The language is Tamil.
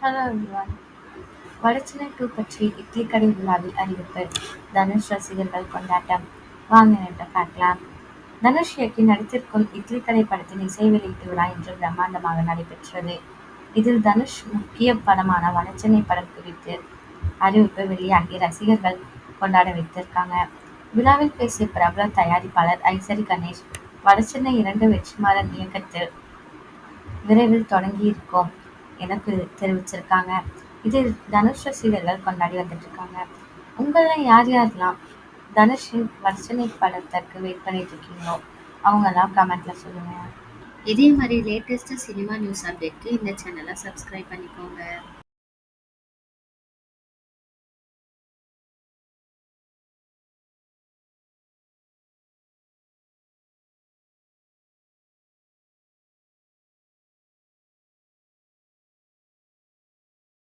ஹலோ எவ்ரிவன் வடச்சென்னை டூ பற்றி இட்லி கடை விழாவில் அறிவிப்பு. தனுஷ் ரசிகர்கள் கொண்டாட்டம். வாங்க என்று பார்க்கலாம். தனுஷ் இயக்கி நடித்திருக்கும் இட்லி கடை படத்தின் இசை வெளியீட்டு விழா இன்று பிரம்மாண்டமாக நடைபெற்றது. இதில் தனுஷ் முக்கிய படமான வடச்சென்னை படம் குறித்து அறிவிப்பு வெளியாகி ரசிகர்கள் கொண்டாட வைத்திருக்காங்க. விழாவில் பேசிய பிரபல தயாரிப்பாளர் ஐசரி கணேஷ் வடசென்னை இரண்டு வெற்றிமாறன் இயக்கத்தில் விரைவில் தொடங்கியிருக்கோம். எனக்கு தெரிவிச்சிருக்காங்க. இது தனுஷ் ரசிகர்கள் கொண்டாடி வந்துட்டு இருக்காங்க உங்கள யார் யாரெல்லாம் தனுஷின் வர்ஷனை படத்திற்கு வெயிட் பண்ணிட்டு இருக்கீங்களோ அவங்கெல்லாம் கமெண்ட்ல சொல்லுங்க. இதே மாதிரி லேட்டஸ்ட் சினிமா நியூஸ் அப்டேட்க்கு இந்த சேனலை சப்ஸ்கிரைப் பண்ணிக்கோங்க.